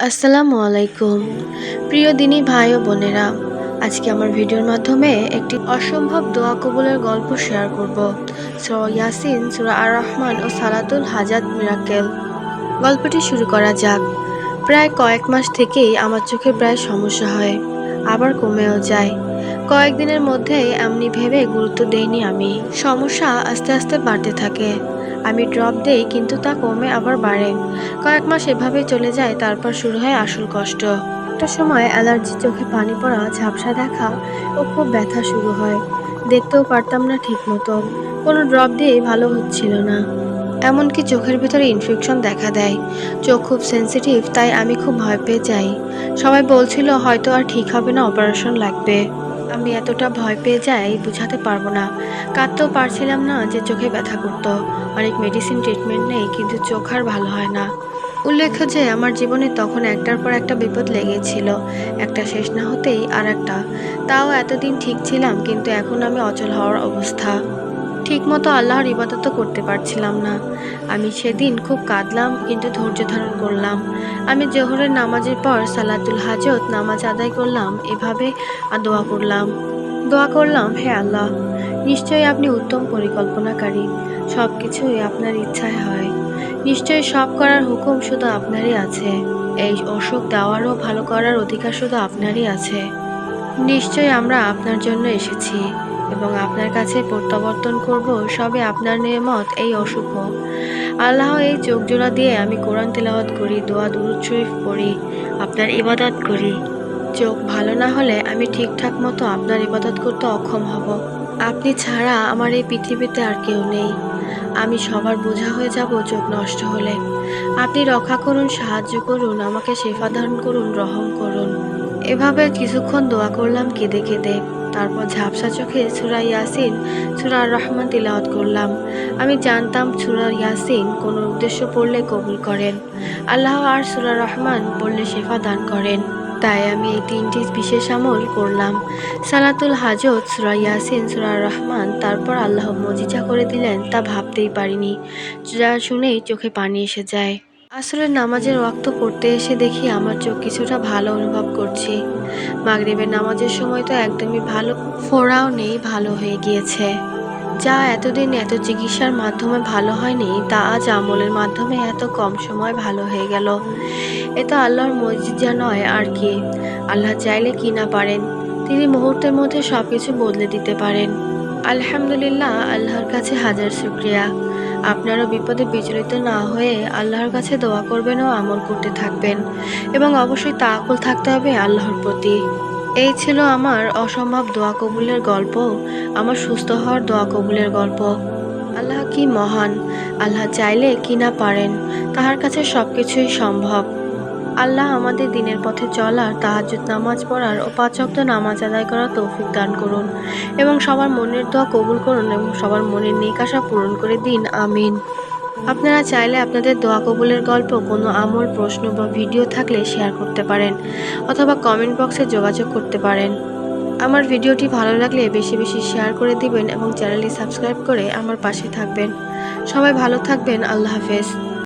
আসসালামু আলাইকুম। প্রিয় দিনী ভাই ও বোনেরা, আজকে আমার ভিডিওর মাধ্যমে একটি অসম্ভব দোয়া কবুলের গল্প শেয়ার করব। সুরা ইয়াসিন, সুরা আর রহমান ও সালাতুল হাজাত মিরাকেল গল্পটি শুরু করা যাক। প্রায় কয়েক মাস থেকেই আমার চোখে প্রায় সমস্যা হয়, আবার কমেও যায়। কয়েকদিনের মধ্যেই এমনি ভেবে গুরুত্ব দেইনি আমি। সমস্যা আস্তে আস্তে বাড়তে থাকে। আমি ড্রপ দেই, কিন্তু তা কমে আবার বাড়ে। কয়েক মাস এভাবেই চলে যায়, তারপর শুরু হয় আসল কষ্ট। একটা সময় অ্যালার্জি, চোখে পানি পড়া, ঝাপসা দেখা ও খুব ব্যথা শুরু হয়। দেখতেও পারতাম না ঠিক মতো। কোনো ড্রপ দিয়েই ভালো হচ্ছিল না। এমনকি চোখের ভিতরে ইনফেকশন দেখা দেয়। চোখ খুব সেন্সিটিভ তাই আমি খুব ভয় পেয়ে যাই। সবাই বলছিল, হয়তো আর ঠিক হবে না অপারেশন লাগবে। আমি এতটা ভয় পেয়ে যাই বুঝাতে পারব না। কাঁদতেও পারছিলাম না যে চোখে ব্যথা করতো। অনেক মেডিসিন ট্রিটমেন্ট নেই, কিন্তু চোখ আর ভালো হয় না। উল্লেখ্য যে আমার জীবনে তখন একটার পর একটা বিপদ লেগেছিল। একটা শেষ না হতেই আর একটা তাও এতদিন ঠিক ছিলাম, কিন্তু এখন আমি অচল হওয়ার অবস্থা। ঠিকমতো আল্লাহর ইবাদত করতে পারছিলাম না। আমি সেদিন খুব কাঁদলাম, কিন্তু ধৈর্য ধারণ করলাম। আমি জোহরের নামাজের পর সালাতুল হাজত নামাজ আদায় করলাম, এভাবে আর দোয়া করলাম। দোয়া করলাম, হে আল্লাহ, নিশ্চয়ই আপনি উত্তম পরিকল্পনাকারী সব কিছুই আপনার ইচ্ছায় হয়। নিশ্চয়ই সব করার হুকুম শুধু আপনারই আছে। এই অসুখ দেওয়ারও ভালো করার অধিকার শুধু আপনারই আছে। নিশ্চয়ই আমরা আপনার জন্য এসেছি। এবং আপনার কাছে প্রত্যাবর্তন করব সবে আপনার নিয়ামত, এই অসুখ আল্লাহ এই চোখ জোড়া দিয়ে আমি কোরআন তেলাওয়াত করি, দোয়া দুরুদ শরীফ পড়ি, আপনার ইবাদত করি। চোখ ভালো না হলে আমি ঠিকঠাক মতো আপনার ইবাদত করতে অক্ষম হব। আপনি ছাড়া আমার এই পৃথিবীতে আর কেউ নেই। আমি সবার বোঝা হয়ে যাব চোখ নষ্ট হলে। আপনি রক্ষা করুন, সাহায্য করুন, আমাকে শেফা ধারণ করুন, রহম করুন। এভাবে কিছুক্ষণ দোয়া করলাম কেঁদে কেঁদে। তারপর ঝাপসা চোখে সুরা ইয়াসিন, সুরা রহমান তিলাওয়াত করলাম। আমি জানতাম সুরা ইয়াসিন কোনো উদ্দেশ্য পড়লে কবুল করেন। আল্লাহ আর সুরা রহমান পড়লে শেফা দান করেন। তাই আমি এই তিনটি বিশেষ আমল করলাম। সালাতুল হাজত, সুরা ইয়াসিন, সুরা রহমান, তারপর আল্লাহ মজিজা করে দিলেন তা ভাবতেই পারিনি। যা শুনেই চোখে পানি এসে যায়। আসলে নামাজের ওয়াক্ত পড়তে এসে দেখি আমার চোখ কিছুটা ভালো অনুভব করছি। মাগরিবের নামাজের সময় তো একদমই ভালো ফোড়াও নেই, ভালো হয়ে গিয়েছে। যা এতদিন এত চিকিৎসার মাধ্যমে ভালো হয়নি, তা আজ আমলের মাধ্যমে এত কম সময় ভালো হয়ে গেল। এ তো আল্লাহর মসজিদা নয়, আর কি। আল্লাহ চাইলে কি না পারেন, তিনি মুহূর্তের মধ্যে সব কিছু বদলে দিতে পারেন। আলহামদুলিল্লাহ, আল্লাহর কাছে হাজার শুক্রিয়া। আপনারও বিপদে বিচলিত না হয়ে আল্লাহর কাছে দোয়া করবেন ও আমল করতে থাকবেন। এবং অবশ্যই তা তাকুল থাকতে হবে আল্লাহর প্রতি। এই ছিল আমার অসম্ভব দোয়া কবুলের গল্প, আমার সুস্থ হওয়ার দোয়া কবুলের গল্প। আল্লাহ কি মহান, আল্লাহ চাইলে কি না পারেন, তাহার কাছে সব কিছুই সম্ভব। আল্লাহ আমাদের দিনের পথে চলার তাহাজুদ নামাজ পড়ার ও পাঁচক্ত নামাজ আদায় করার তৌফিক দান করুন এবং সবার মনের দোয়া কবুল করুন এবং সবার মনের নিকাশা পূরণ করে দিন। আমিন। আপনারা চাইলে আপনাদের দোয়া কবুলের গল্প, কোনো আমল প্রশ্ন বা ভিডিও থাকলে শেয়ার করতে পারেন অথবা কমেন্ট বক্সে যোগাযোগ করতে পারেন। আমার ভিডিওটি ভালো লাগলে বেশি বেশি শেয়ার করে দিবেন এবং চ্যানেলটি সাবস্ক্রাইব করে আমার পাশে থাকবেন। সবাই ভালো থাকবেন। আল্লাহ হাফেজ।